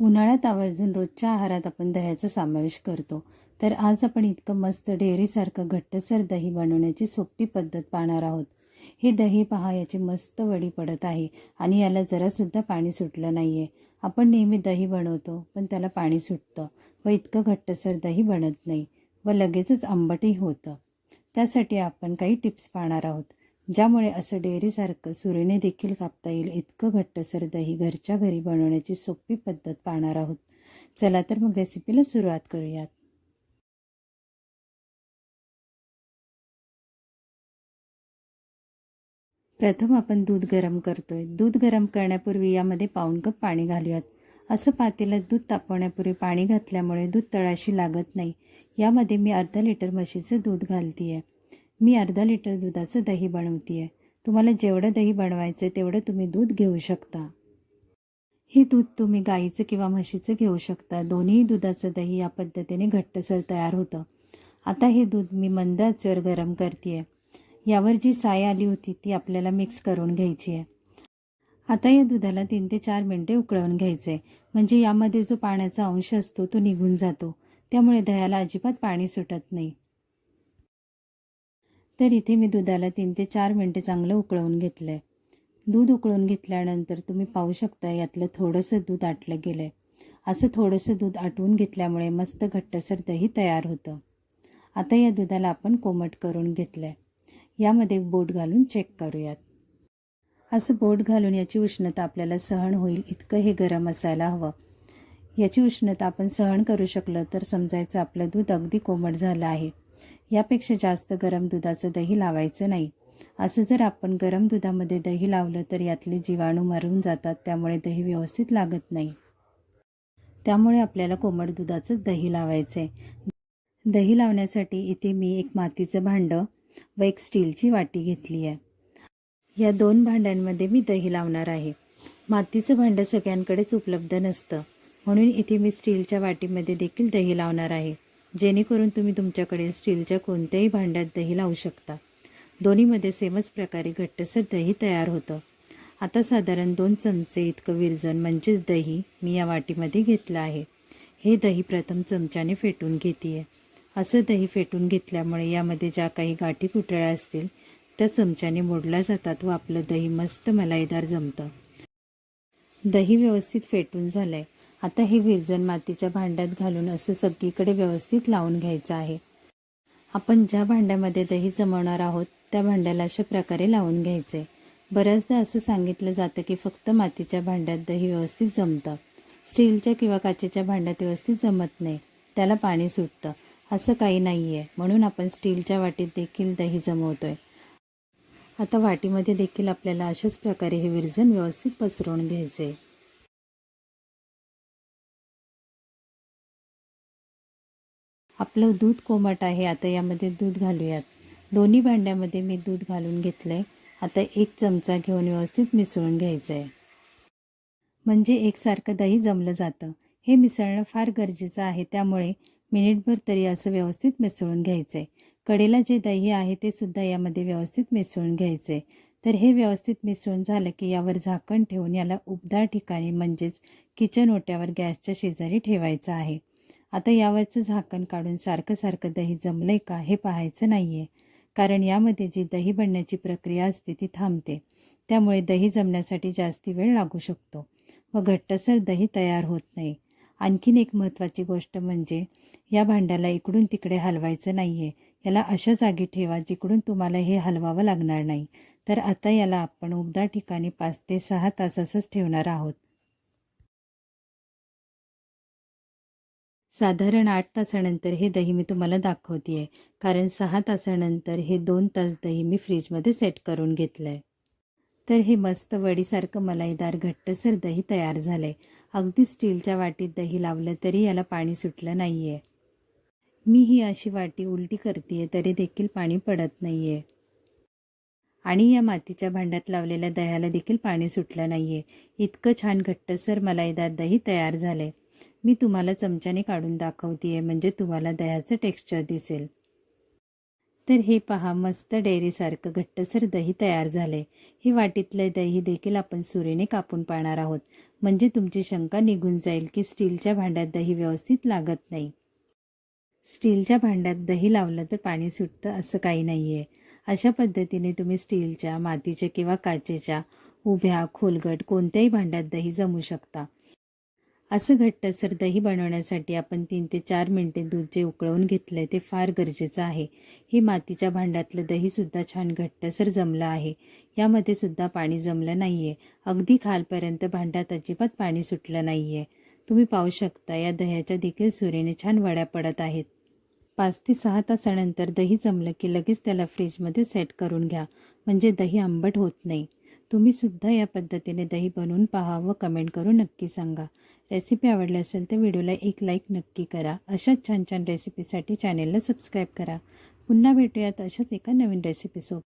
उन्हाळ्यात आवर्जून रोजच्या आहारात आपण दह्याचा समावेश करतो. तर आज आपण इतकं मस्त डेअरीसारखं घट्टसर दही बनवण्याची सोपी पद्धत पाहणार आहोत. हे दही पहा याची मस्त वडी पडत आहे आणि याला जरासुद्धा पाणी सुटलं नाही आहे आपण नेहमी दही बनवतो पण त्याला पाणी सुटतं व इतकं घट्टसर दही बनत नाही व लगेचच आंबटही होतं. त्यासाठी आपण काही टिप्स पाहणार आहोत. ज्यामुळे असं डेअरीसारखं सुरीने देखील कापता येईल इतकं घट्टसर दही घरच्या घरी बनवण्याची सोपी पद्धत पाहणार आहोत. चला तर मग रेसिपीला सुरुवात करूयात. प्रथम आपण दूध गरम करतोय. दूध गरम करण्यापूर्वी यामध्ये पाऊण कप पाणी घालूयात. असं पातेल्यात दूध तापवण्यापूर्वी पाणी घातल्यामुळे दूध तळाशी लागत नाही. यामध्ये मी अर्धा लिटर म्हशीचं दूध घालते आहे मी अर्धा लिटर दुधाचं दही बनवते आहे तुम्हाला जेवढं दही बनवायचं आहे तेवढं तुम्ही दूध घेऊ शकता. हे दूध तुम्ही गाईचं किंवा म्हशीचं घेऊ शकता. दोन्ही दुधाचं दही या पद्धतीने घट्टसर तयार होतं. आता हे दूध मी मंद आचेवर गरम करते आहे यावर जी साय आली होती ती आपल्याला मिक्स करून घ्यायची आहे आता या दुधाला तीन ते चार मिनटे उकळवून घ्यायचं आहे म्हणजे यामध्ये जो पाण्याचा अंश असतो तो निघून जातो. त्यामुळे दह्याला अजिबात पाणी सुटत नाही. तर इथे मी दुधाला तीन ते चार मिनटे चांगलं उकळवून घेतलं आहे दूध उकळून घेतल्यानंतर तुम्ही पाहू शकता यातलं थोडंसं दूध आटलं गेलं आहे असं थोडंसं दूध आटवून घेतल्यामुळे मस्त घट्टसर दही तयार होतं. आता या दुधाला आपण कोमट करून घेतलं आहे यामध्ये बोट घालून चेक करूयात. असं बोट घालून याची उष्णता आपल्याला सहन होईल इतकं हे गरम असायला हवं. याची उष्णता आपण सहन करू शकलं तर समजायचं आपलं दूध अगदी कोमट झालं आहे. यापेक्षा जास्त गरम दुधाचं दही लावायचं नाही. असं जर आपण गरम दुधामध्ये दही लावलं तर यातले जीवाणू मरून जातात त्यामुळे दही व्यवस्थित लागत नाही. त्यामुळे आपल्याला कोमट दुधाचं दही लावायचं आहे दही लावण्यासाठी इथे मी एक मातीचं भांडं व एक स्टीलची वाटी घेतली आहे. या दोन भांड्यांमध्ये मी दही लावणार आहे. मातीचं भांडं सगळ्यांकडेच उपलब्ध नसतं. म्हणून इथे मी स्टीलच्या वाटीमध्ये देखील दही लावणार आहे. जेणेकरून तुम्ही तुमच्याकडे स्टीलच्या कोणत्याही भांड्यात दही लावू शकता. दोन्हीमध्ये सेमच प्रकारे घट्टसर दही तयार होतं. आता साधारण दोन चमचे इतकं विरजण म्हणजेच दही मी या वाटीमध्ये घेतलं आहे. हे दही प्रथम चमच्याने फेटून घेते आहे असं दही फेटून घेतल्यामुळे यामध्ये ज्या काही गाठी कुटळ्या असतील त्या चमच्याने मोडल्या जातात व आपलं दही मस्त मलाईदार जमतं. दही व्यवस्थित फेटून झालं आहे आता हे विरजन मातीच्या भांड्यात घालून असं सगळीकडे व्यवस्थित लावून घ्यायचं आहे. आपण ज्या भांड्यामध्ये दही जमवणार आहोत त्या भांड्याला अशा प्रकारे लावून घ्यायचे. बऱ्याचदा असं सांगितलं जातं की फक्त मातीच्या भांड्यात दही व्यवस्थित जमतं. स्टीलच्या किंवा काचेच्या भांड्यात व्यवस्थित जमत नाही. त्याला पाणी सुटतं. असं काही नाही आहे म्हणून आपण स्टीलच्या वाटीत देखील दही जमवतोय. आता वाटीमध्ये देखील आपल्याला अशाच प्रकारे हे विरजन व्यवस्थित पसरवून घ्यायचे. आपलं दूध कोमट आहे आता यामध्ये दूध घालूयात. दोन्ही भांड्यामध्ये मी दूध घालून घेतलं आहे आता एक चमचा घेऊन व्यवस्थित मिसळून घ्यायचं आहे म्हणजे एकसारखं दही जमलं जातं. हे मिसळणं फार गरजेचं आहे त्यामुळे मिनिटभर तरी असं व्यवस्थित मिसळून घ्यायचं आहे कडेला जे दही आहे ते सुद्धा यामध्ये व्यवस्थित मिसळून घ्यायचं आहे तर हे व्यवस्थित मिसळून झालं की यावर झाकण ठेवून याला उबदार ठिकाणी म्हणजेच किचन ओट्यावर गॅसच्या शेजारी ठेवायचं आहे. आता यावरचं झाकण काढून सारखं सारखं दही जमलंय का हे पाहायचं नाही आहे कारण यामध्ये जी दही बनण्याची प्रक्रिया असते ती थांबते. त्यामुळे दही जमण्यासाठी जास्ती वेळ लागू शकतो. व घट्टसर दही तयार होत नाही. आणखीन एक महत्त्वाची गोष्ट म्हणजे या भांड्याला इकडून तिकडे हलवायचं नाही आहे याला अशा जागी ठेवा जिकडून तुम्हाला हे हलवावं लागणार नाही. तर आता याला आपण उबदार ठिकाणी पाच ते सहा तास असंच ठेवणार आहोत. साधारण आठ तासानंतर हे दही मी तुम्हाला दाखवते आहे कारण सहा तासानंतर हे दोन तास दही मी फ्रीजमध्ये सेट करून घेतलं आहे तर हे मस्त वडीसारखं मलाईदार घट्टसर दही तयार झालं आहे अगदी स्टीलच्या वाटीत दही लावलं तरी याला पाणी सुटलं नाही आहे मी ही अशी वाटी उलटी करते आहे तरी देखील पाणी पडत नाही आहे आणि या मातीच्या भांड्यात लावलेल्या दह्याला देखील पाणी सुटलं नाही आहे इतकं छान घट्टसर मलाईदार दही तयार झालं आहे मी तुम्हाला चमच्याने काढून दाखवते आहे म्हणजे तुम्हाला दह्याचं टेक्स्चर दिसेल. तर हे पहा मस्त डेअरीसारखं घट्टसर दही तयार झाले हे वाटीतलं दही देखील आपण सुरीने कापून पाळणार आहोत. म्हणजे तुमची शंका निघून जाईल की स्टीलच्या भांड्यात दही व्यवस्थित लागत नाही. स्टीलच्या भांड्यात दही लावलं तर पाणी सुटतं असं काही नाही आहे अशा पद्धतीने तुम्ही स्टीलच्या मातीच्या किंवा काचेच्या उभ्या खोलगट कोणत्याही भांड्यात दही जमू शकता. असं घट्टसर दही बनवण्यासाठी आपण तीन ते चार मिनटे दूध जे उकळवून घेतलं आहे ते फार गरजेचं आहे. हे मातीच्या भांड्यातलं दहीसुद्धा छान घट्टसर जमलं आहे. यामध्ये सुद्धा पाणी जमलं नाही आहे अगदी खालपर्यंत भांड्यात अजिबात पाणी सुटलं नाही आहे तुम्ही पाहू शकता या दह्याच्या देखील सुरेने छान वड्या पडत आहेत. पाच ते सहा तासानंतर दही जमलं की लगेच त्याला फ्रीजमध्ये सेट करून घ्या. म्हणजे दही आंबट होत नाही. तुम्ही सुद्धा या पद्धतीने दही बनवून पहा व कमेंट करून नक्की सांगा. रेसिपी आवडली असेल तर व्हिडिओला एक लाईक नक्की करा. अशाच छान छान रेसिपीसाठी चॅनेलला सबस्क्राईब करा. पुन्हा भेटूयात अशाच एका नवीन रेसिपीसोबत